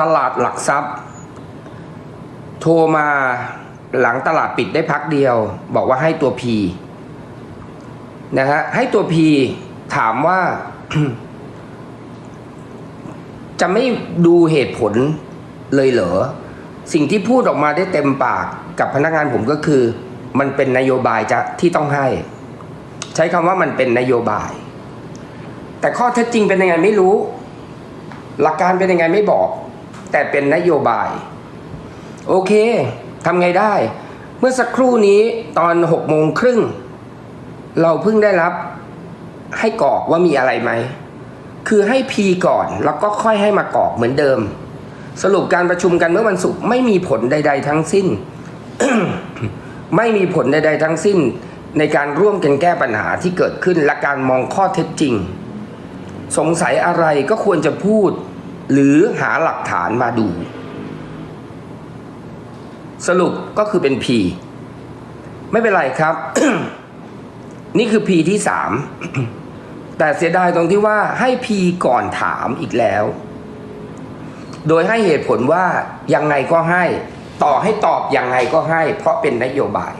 ตลาดหลักทรัพย์ โทรมาหลังตลาดปิดได้พักเดียว บอกว่าให้ตัว P นะฮะให้ตัว P ถามว่า จะไม่ดูเหตุผลเลยเหรอ สิ่งที่พูดออกมาได้เต็มปากกับพนักงานผมก็คือ มันเป็นนโยบายจะที่ต้องให้ ใช้คำว่ามันเป็นนโยบาย แต่ข้อเท็จจริงเป็นยังไงไม่รู้ หลักการเป็นยังไงไม่บอก แต่เป็นนโยบาย โอเคทำไงได้ เมื่อสักครู่นี้ตอนหกโมงครึ่ง เราเพิ่งได้รับให้กรอกว่ามีอะไรไหม คือให้พีก่อนแล้วก็ค่อยให้มากรอกเหมือนเดิม สรุปการประชุมกันเมื่อวันศุกร์ไม่มีผลใด ๆ ทั้งสิ้น ไม่มีผลใด ๆ ทั้งสิ้น ในการร่วมกันแก้ปัญหาที่เกิดขึ้นและการมองข้อเท็จจริง สงสัยอะไรก็ควรจะพูด หรือหาหลักฐานมาดู สรุปก็คือเป็น P ไม่เป็นไรครับ นี่คือ P ที่สามแต่เสียดายตรงที่ว่าให้ P ก่อนถามอีกแล้ว โดยให้เหตุผลว่ายังไงก็ให้ ต่อให้ตอบยังไงก็ให้ เพราะเป็นนโยบาย